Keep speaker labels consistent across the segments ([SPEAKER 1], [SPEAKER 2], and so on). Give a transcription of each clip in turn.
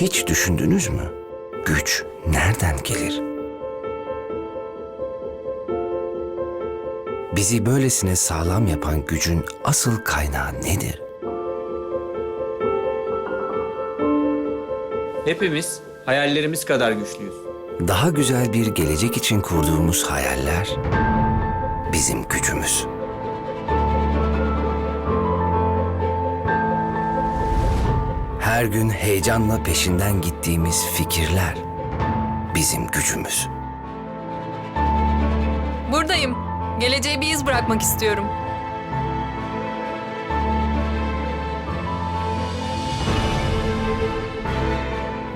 [SPEAKER 1] Hiç düşündünüz mü? Güç nereden gelir? Bizi böylesine sağlam yapan gücün asıl kaynağı nedir?
[SPEAKER 2] Hepimiz hayallerimiz kadar güçlüyüz.
[SPEAKER 1] Daha güzel bir gelecek için kurduğumuz hayaller bizim gücümüz. Her gün heyecanla peşinden gittiğimiz fikirler bizim gücümüz.
[SPEAKER 3] Buradayım. Geleceğe bir iz bırakmak istiyorum.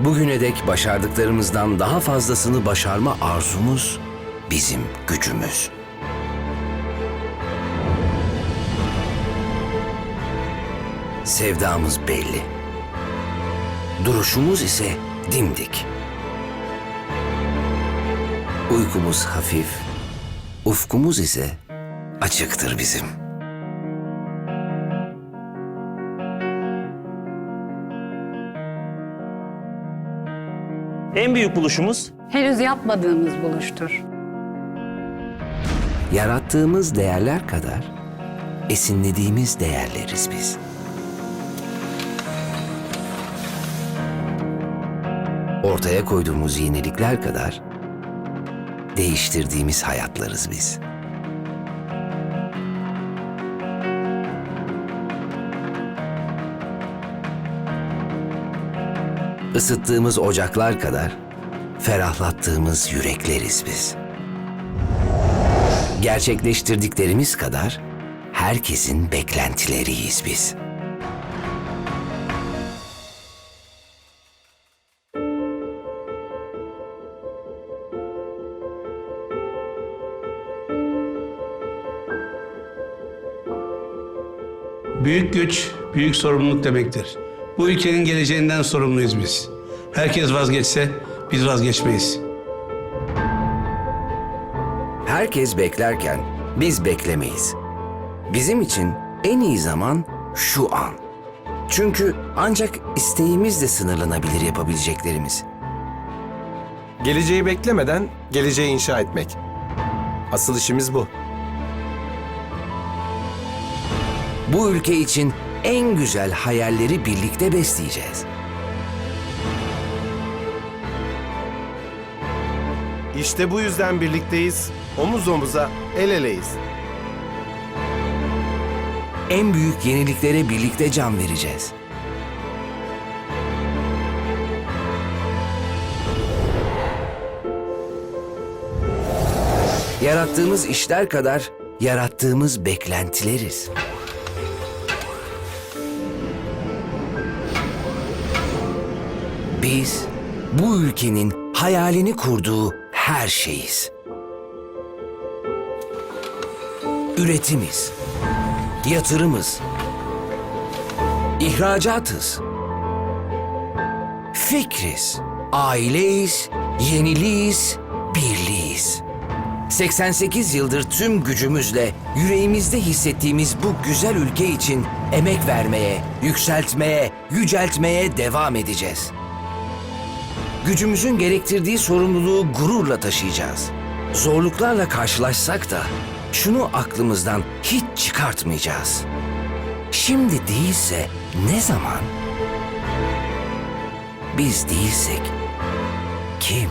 [SPEAKER 1] Bugüne dek başardıklarımızdan daha fazlasını başarma arzumuz bizim gücümüz. Sevdamız belli. Duruşumuz ise dimdik. Uykumuz hafif, ufkumuz ise açıktır bizim.
[SPEAKER 4] En büyük buluşumuz
[SPEAKER 5] Henüz yapmadığımız buluştur.
[SPEAKER 1] Yarattığımız değerler kadar esinlediğimiz değerleriz biz. Ortaya koyduğumuz yenilikler kadar değiştirdiğimiz hayatlarız biz. Isıttığımız ocaklar kadar ferahlattığımız yürekleriz biz. Gerçekleştirdiklerimiz kadar herkesin beklentileriyiz biz.
[SPEAKER 6] Büyük güç, büyük sorumluluk demektir. Bu ülkenin geleceğinden sorumluyuz biz. Herkes vazgeçse biz vazgeçmeyiz.
[SPEAKER 1] Herkes beklerken biz beklemeyiz. Bizim için en iyi zaman şu an. Çünkü ancak isteğimizle sınırlanabilir yapabileceklerimiz.
[SPEAKER 7] Geleceği beklemeden geleceği inşa etmek. Asıl işimiz bu.
[SPEAKER 1] Bu ülke için en güzel hayalleri birlikte besleyeceğiz.
[SPEAKER 7] İşte bu yüzden birlikteyiz, omuz omuza, el eleyiz.
[SPEAKER 1] En büyük yeniliklere birlikte can vereceğiz. Yarattığımız işler kadar yarattığımız beklentileriz. Biz bu ülkenin hayalini kurduğu her şeyiz. Üretimiz, yatırımız, ihracatız, fikriz, aileyiz, yeniliyiz, birliyiz. 88 yıldır tüm gücümüzle yüreğimizde hissettiğimiz bu güzel ülke için emek vermeye, yükseltmeye, yüceltmeye devam edeceğiz. Gücümüzün gerektirdiği sorumluluğu gururla taşıyacağız. Zorluklarla karşılaşsak da şunu aklımızdan hiç çıkartmayacağız. Şimdi değilse ne zaman? Biz değilsek kim?